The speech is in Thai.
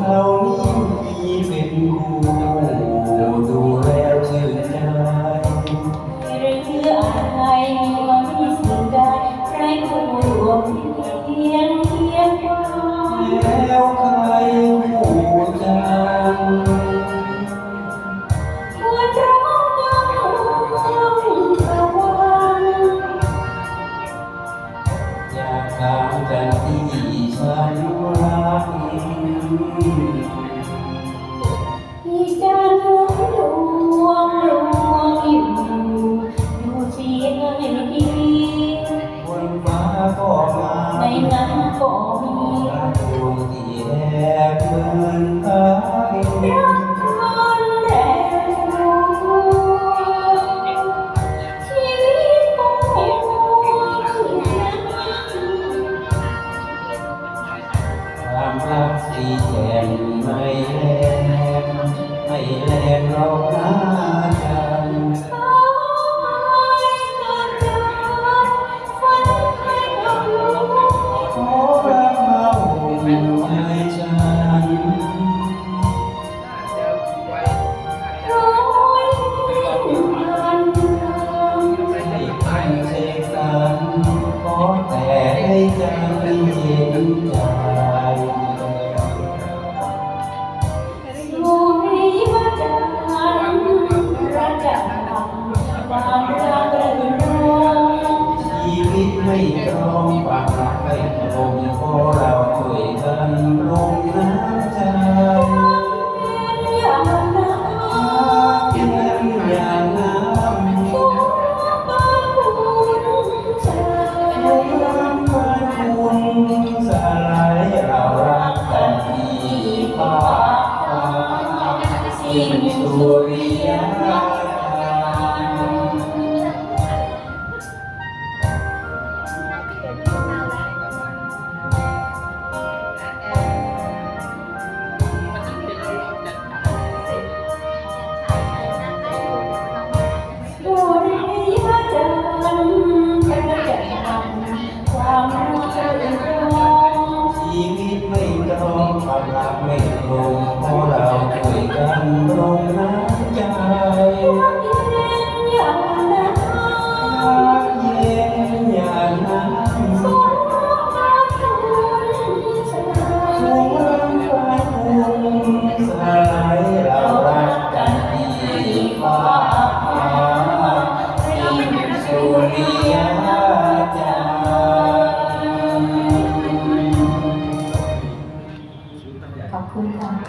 เรานี่มีเป็นคู่เรดูแลชื่ใจไม่ได้เะอะไรมีควม่สุดไใครก็ไม่รวมเพียงเพียงความแล้วใครผู้จังถามกันที่ฉันรัก มี แต่ให้ใจเย็นใจชีวิตไม่ตรองความรักไม่ตรงเพราะเราช่วยกันลงน้ำใจ ไม่โกงเพราะเราคุยกันตรงน้ำใจเย็นหยาดสลายเรารักกันดีกว่า